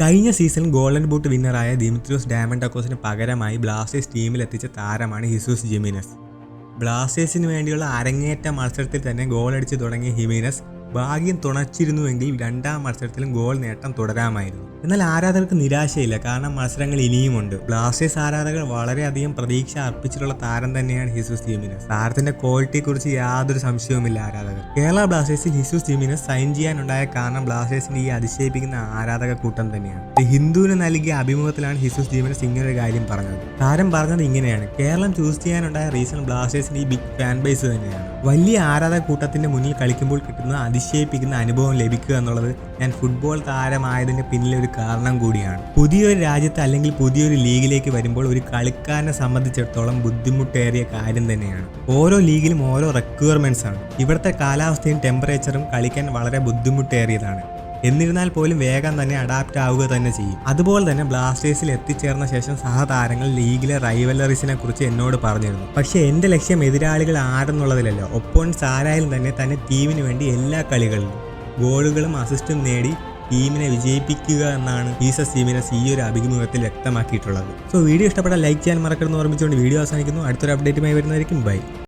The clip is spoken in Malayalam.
കഴിഞ്ഞ സീസൺ ഗോൾഡൻ ബൂട്ട് വിന്നറായ ദിമിത്രിയോസ് ഡാമൻഡക്കോസിന് പകരമായി ബ്ലാസ്റ്റേഴ്സ് ടീമിലെത്തിച്ച താരമാണ് ഹിസൂസ് ജിമിനസ് ബ്ലാസ്റ്റേഴ്സിന് വേണ്ടിയുള്ള അരങ്ങേറ്റ മത്സരത്തിൽ തന്നെ ഗോളടിച്ച് തുടങ്ങിയ ഹിമീനസ് ഭാഗ്യം തുണച്ചിരുന്നുവെങ്കിൽ രണ്ടാം മത്സരത്തിലും ഗോൾ നേട്ടം തുടരാമായിരുന്നു. എന്നാൽ ആരാധകർക്ക് നിരാശയില്ല. കാരണം മത്സരങ്ങൾ ഇനിയുമുണ്ട്. ബ്ലാസ്റ്റേഴ്സ് ആരാധകർ വളരെയധികം പ്രതീക്ഷ അർപ്പിച്ചിട്ടുള്ള താരം തന്നെയാണ് ഹിസൂസ് ജിമിനസ് താരത്തിന്റെ ക്വാളിറ്റിയെക്കുറിച്ച് യാതൊരു സംശയവുമില്ല ആരാധകർ. കേരള ബ്ലാസ്റ്റേഴ്സിൽ ഹിസൂസ് ജിമിനസ് സൈൻ ചെയ്യാനുണ്ടായ കാരണം ബ്ലാസ്റ്റേഴ്സിന്റെ ഈ അതിശയിപ്പിക്കുന്ന ആരാധക കൂട്ടം തന്നെയാണ്. ഹിന്ദുവിന് നൽകിയ അഭിമുഖത്തിലാണ് ഹിസൂസ് ജിമിനസ് ഒരു കാര്യം പറഞ്ഞത്. താരം പറഞ്ഞത് ഇങ്ങനെയാണ്. കേരളം ചൂസ് ചെയ്യാനുണ്ടായ റീസൺ ബ്ലാസ്റ്റേഴ്സിന്റെ ഈ ബിഗ് ഫാൻ ബേസ് തന്നെയാണ്. വലിയ ആരാധക കൂട്ടത്തിന്റെ മുന്നിൽ കളിക്കുമ്പോൾ കിട്ടുന്ന അതിശയിപ്പിക്കുന്ന അനുഭവം ലഭിക്കുക എന്നുള്ളത് ഞാൻ ഫുട്ബോൾ താരമായതിന്റെ പിന്നിലെ ഒരു കാരണം കൂടിയാണ്. പുതിയൊരു രാജ്യത്ത് അല്ലെങ്കിൽ പുതിയൊരു ലീഗിലേക്ക് വരുമ്പോൾ ഒരു കളിക്കാരനെ സംബന്ധിച്ചിടത്തോളം ബുദ്ധിമുട്ടേറിയ കാര്യം തന്നെയാണ്. ഓരോ ലീഗിലും ഓരോ റിക്വയർമെന്റ്സ് ആണ്. ഇവിടുത്തെ കാലാവസ്ഥയും ടെമ്പറേച്ചറും കളിക്കാൻ വളരെ ബുദ്ധിമുട്ടേറിയതാണ്. എന്നിരുന്നാൽ പോലും വേഗം തന്നെ അഡാപ്റ്റ് ആവുക തന്നെ ചെയ്യും. അതുപോലെ തന്നെ ബ്ലാസ്റ്റേഴ്സിൽ എത്തിച്ചേർന്ന ശേഷം സഹതാരങ്ങൾ ലീഗിലെ റൈവലറീസിനെ കുറിച്ച് എന്നോട് പറഞ്ഞിരുന്നു. പക്ഷേ എന്റെ ലക്ഷ്യം എതിരാളികൾ ആരെന്നുള്ളതിലല്ല. ഒപ്പോണൻസ് ആരായാലും തന്നെ തന്നെ ടീമിന് വേണ്ടി എല്ലാ കളികളിലും ഗോളുകളും അസിസ്റ്റും നേടി ടീമിനെ വിജയിപ്പിക്കുക എന്നാണ് ഈസസ് ടീമിനസ് ഈ ഒരു അഭിമുഖത്തിൽ വ്യക്തമാക്കിയിട്ടുള്ളത്. സോ വീഡിയോ ഇഷ്ടപ്പെട്ടാൽ ലൈക്ക് ചെയ്യാൻ മറക്കരുതെന്ന് ഓർമ്മിച്ചുകൊണ്ട് വീഡിയോ അവസാനിക്കുന്നു. അടുത്തൊരു അപ്ഡേറ്റുമായി വരുന്നതായിരിക്കും. ബൈ